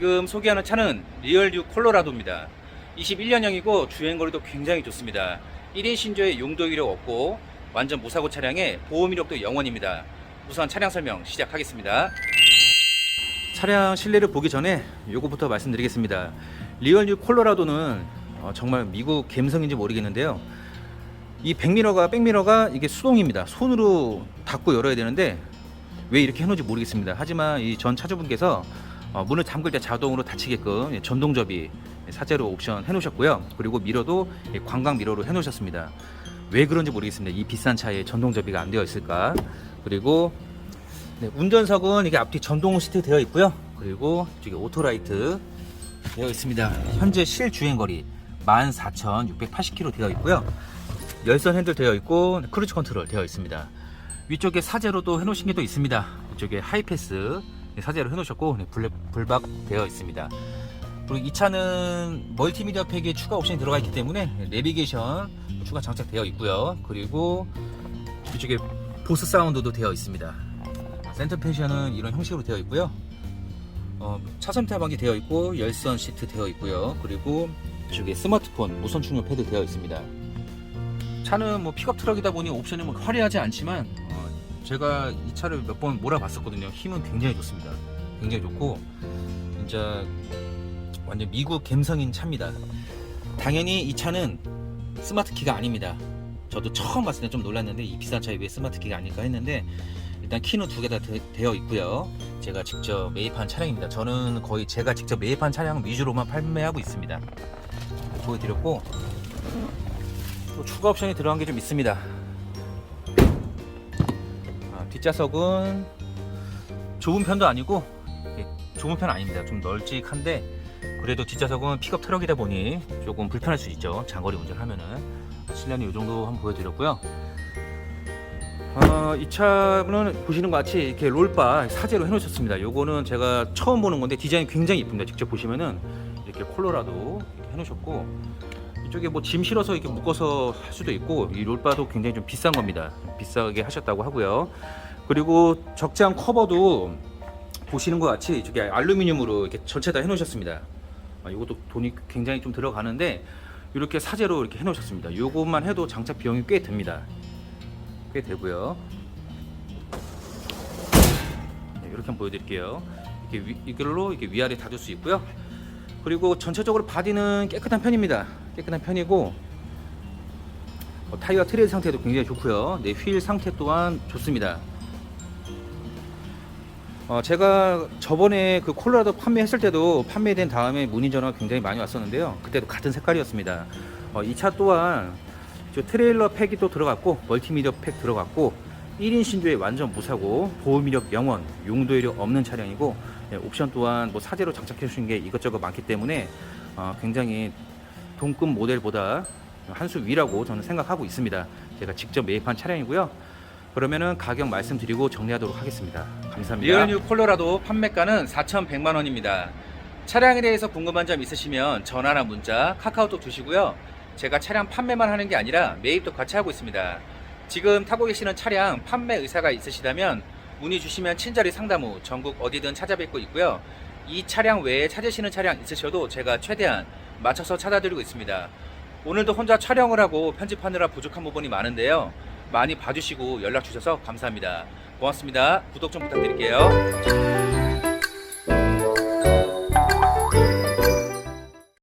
지금 소개하는 차는 리얼유 콜로라도입니다. 21년형이고 주행거리도 굉장히 좋습니다. 1인 신조의 용도 이력 없고 완전 무사고 차량에 보험 이력도 0원입니다. 우선 차량 설명 시작하겠습니다. 차량 실내를 보기 전에 요거부터 말씀드리겠습니다. 리얼유 콜로라도는 어, 정말 미국 감성인지 모르겠는데요. 이 백미러가 백미러가 이게 수동입니다. 손으로 닫고 열어야 되는데 왜 이렇게 해놓은지 모르겠습니다. 하지만 이 전 차주분께서 어, 문을 잠글 때 자동으로 닫히게끔 예, 전동 접이 사제로 옵션 해놓으셨고요. 그리고 미러도 예, 광각 미러로 해놓으셨습니다. 왜 그런지 모르겠습니다. 이 비싼 차에 전동 접이가 안 되어 있을까? 그리고 네, 운전석은 이게 앞뒤 전동 시트 되어 있고요. 그리고 이쪽에 오토라이트 되어 있습니다. 현재 실주행 거리 14,680km 되어 있고요. 열선 핸들 되어 있고 크루즈 컨트롤 되어 있습니다. 위쪽에 사제로도 해놓으신 게 또 있습니다. 이쪽에 하이패스 사제로 해놓으셨고 네, 블랙, 불박 되어 있습니다. 그리고 이 차는 멀티미디어 팩에 추가 옵션이 들어가 있기 때문에 내비게이션 추가 장착되어 있고요. 그리고 이쪽에 보스 사운드도 되어 있습니다. 센터 패션은 이런 형식으로 되어 있고요. 어, 차선 타방이 되어 있고 열선 시트 되어 있고요. 그리고 이쪽에 스마트폰 무선 충전 패드 되어 있습니다. 차는 뭐 픽업 트럭이다 보니 옵션이 뭐 화려하지 않지만 어, 제가 이 차를 몇 번 몰아봤었거든요. 힘은 굉장히 좋습니다. 굉장히 좋고 진짜 완전 미국 감성인 차입니다. 당연히 이 차는 스마트 키가 아닙니다. 저도 처음 봤을 때 좀 놀랐는데 이 비싼 차에 왜 스마트 키가 아닐까 했는데 일단 키는 두 개 다 되어 있고요. 제가 직접 매입한 차량입니다. 저는 거의 제가 직접 매입한 차량 위주로만 판매하고 있습니다. 보여드렸고 또 추가 옵션이 들어간 게 좀 있습니다. 아, 뒷좌석은 좁은 편도 아니고 예, 좁은 편 아닙니다. 좀 널찍한데 그래도 뒷좌석은 픽업 트럭이다 보니 조금 불편할 수 있죠. 장거리 운전하면은 실내는 이 정도 한번 보여드렸고요. 어, 이 차는 보시는 것 같이 이렇게 롤바 사제로 해놓으셨습니다. 요거는 제가 처음 보는 건데 디자인 굉장히 이쁩니다. 직접 보시면은 이렇게 콜로라도 이렇게 해놓으셨고 이쪽에 뭐짐 실어서 이렇게 묶어서 할 수도 있고 이 롤바도 굉장히 좀 비싼 겁니다. 비싸게 하셨다고 하고요. 그리고 적재함 커버도 보시는 것 같이 이쪽에 알루미늄으로 이렇게 전체 다 해놓으셨습니다. 아, 이것도 돈이 굉장히 좀 들어가는데 이렇게 사제로 이렇게 해놓으셨습니다. 이것만 해도 장착 비용이 꽤 듭니다. 꽤 되고요. 네, 이렇게 한번 보여드릴게요. 이렇게 위, 이걸로 이렇게 위아래 닫을 수 있고요. 그리고 전체적으로 바디는 깨끗한 편입니다. 깨끗한 편이고 어, 타이어 트레드 상태도 굉장히 좋고요. 네, 휠 상태 또한 좋습니다. 어, 제가 저번에 그 콜로라도 판매했을 때도 판매된 다음에 문의 전화가 굉장히 많이 왔었는데요. 그때도 같은 색깔이었습니다. 어, 이 차 또한 저 트레일러 팩이 또 들어갔고 멀티미디어 팩 들어갔고 1인 신조에 완전 무사고 보험 이력 0원, 용도 이력 없는 차량이고 예, 옵션 또한 뭐 사제로 장착해 주신 게 이것저것 많기 때문에 어, 굉장히 동급 모델보다 한 수 위라고 저는 생각하고 있습니다. 제가 직접 매입한 차량이고요. 그러면은 가격 말씀드리고 정리하도록 하겠습니다. 감사합니다. 리얼뉴 콜로라도 판매가는 4,100만 원입니다. 차량에 대해서 궁금한 점 있으시면 전화나 문자, 카카오톡 주시고요. 제가 차량 판매만 하는 게 아니라 매입도 같이 하고 있습니다. 지금 타고 계시는 차량 판매 의사가 있으시다면 문의 주시면 친절히 상담 후 전국 어디든 찾아뵙고 있고요. 이 차량 외에 찾으시는 차량 있으셔도 제가 최대한 맞춰서 찾아드리고 있습니다. 오늘도 혼자 촬영을 하고 편집하느라 부족한 부분이 많은데요. 많이 봐주시고 연락 주셔서 감사합니다. 고맙습니다. 구독 좀 부탁드릴게요.